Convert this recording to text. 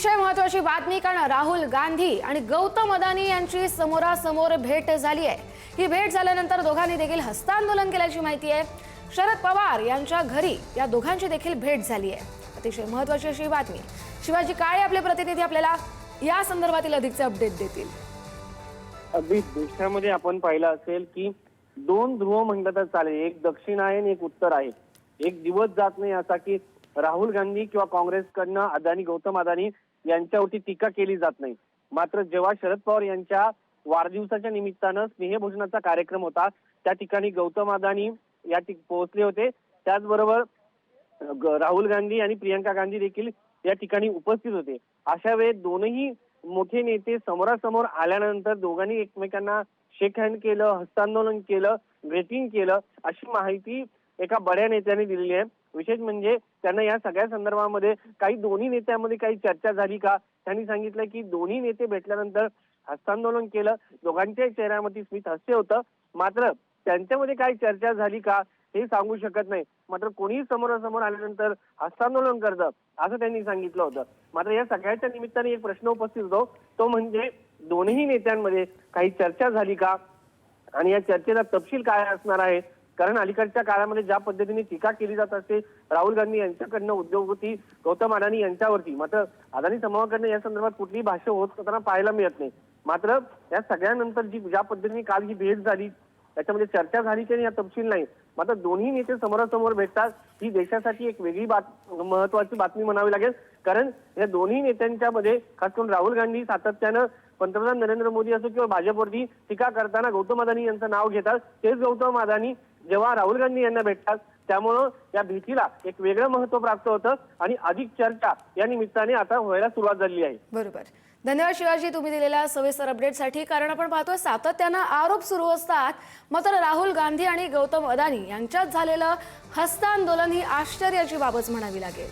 अतिशय महत्वाची बातमी कारण राहुल गांधी आणि गौतम अदानी यांची समोरासमोर भेट झाली आहे. ही भेट झाल्यानंतर दोघांनी देखील हस्तांदोलन केल्याची माहिती आहे. शरद पवार यांच्या घरी या दोघांची देखील भेट झाली आहे. अतिशय महत्वाची अशी बातमी. शिवाजी काळे आपले प्रतिनिधी आपल्याला या संदर्भातील अधिकचे अपडेट देतील. अगदी देशामध्ये आपण पाहिलं असेल की दोन ध्रुव म्हणलं तर चालेल. एक दक्षिण आहे आणि एक उत्तर आहे. एक दिवस जात नाही असा की राहुल गांधी किंवा काँग्रेसकडनं अदानी गौतम अदानी यांच्यावरती टीका केली जात नाही. मात्र जेव्हा शरद पवार यांच्या वाढदिवसाच्या निमित्तानं स्नेहभोजनाचा कार्यक्रम होता त्या ठिकाणी गौतम अदानी या पोहोचले होते. त्याचबरोबर राहुल गांधी आणि प्रियंका गांधी देखील या ठिकाणी उपस्थित होते. अशा वेळेस दोनही मोठे नेते समोरासमोर आल्यानंतर दोघांनी एकमेकांना शेक हँड केलं हस्तांदोलन केलं ग्रेटिंग केलं अशी माहिती एका बड्या नेत्याने दिलेली आहे. विशेष म्हणजे त्यांना या सगळ्या संदर्भामध्ये काही दोन्ही नेत्यांमध्ये काही चर्चा झाली का? त्यांनी सांगितलं की दोन्ही नेते भेटल्यानंतर हस्तांदोलन केलं. दोघांच्याही चेहऱ्यामध्ये स्मित हास्य होतं. मात्र त्यांच्यामध्ये काही चर्चा झाली का हे सांगू शकत नाही. मात्र कोणीही समोरासमोर आल्यानंतर हस्तांदोलन करतं असं त्यांनी सांगितलं होतं. मात्र या सगळ्याच्या निमित्ताने एक प्रश्न उपस्थित होतो. तो म्हणजे दोन्ही नेत्यांमध्ये काही चर्चा झाली का? आणि या चर्चेचा तपशील काय असणार आहे? कारण अलीकडच्या काळामध्ये ज्या पद्धतीने टीका केली जात असते राहुल गांधी यांच्याकडनं उद्योगपती गौतम अडाणी यांच्यावरती. मात्र अदानी समूहाकडनं या संदर्भात कुठलीही भाष्य होत असताना पाहायला मिळत नाही. मात्र या सगळ्यानंतर जी ज्या पद्धतीने काल ही भेट झाली त्याच्यामध्ये चर्चा झाली की या तपशील नाही. मात्र दोन्ही नेते समोरासमोर भेटतात ही देशासाठी एक वेगळी बात महत्वाची बातमी म्हणावी लागेल. कारण या दोन्ही नेत्यांच्या मध्ये खास करून राहुल गांधी सातत्यानं पंतप्रधान नरेंद्र मोदी असो किंवा भाजपवरती टीका करताना गौतम अदानी यांचं नाव घेतात तेच गौतम अदानी जेव्हा राहुल गांधी यांना भेटतात त्यामुळं या भेटीला एक वेगळं महत्त्व प्राप्त होतं आणि अधिक चर्चा या निमित्ताने आता व्हायला सुरुवात झाली आहे. बरोबर. धन्यवाद शिवाजी तुम्ही दिलेल्या सविस्तर अपडेटसाठी. कारण आपण पाहतोय सातत्यानं आरोप सुरू असतात. मात्र राहुल गांधी आणि गौतम अदानी यांच्यात झालेलं हस्तांदोलन ही आश्चर्याची बाबच म्हणावी लागेल.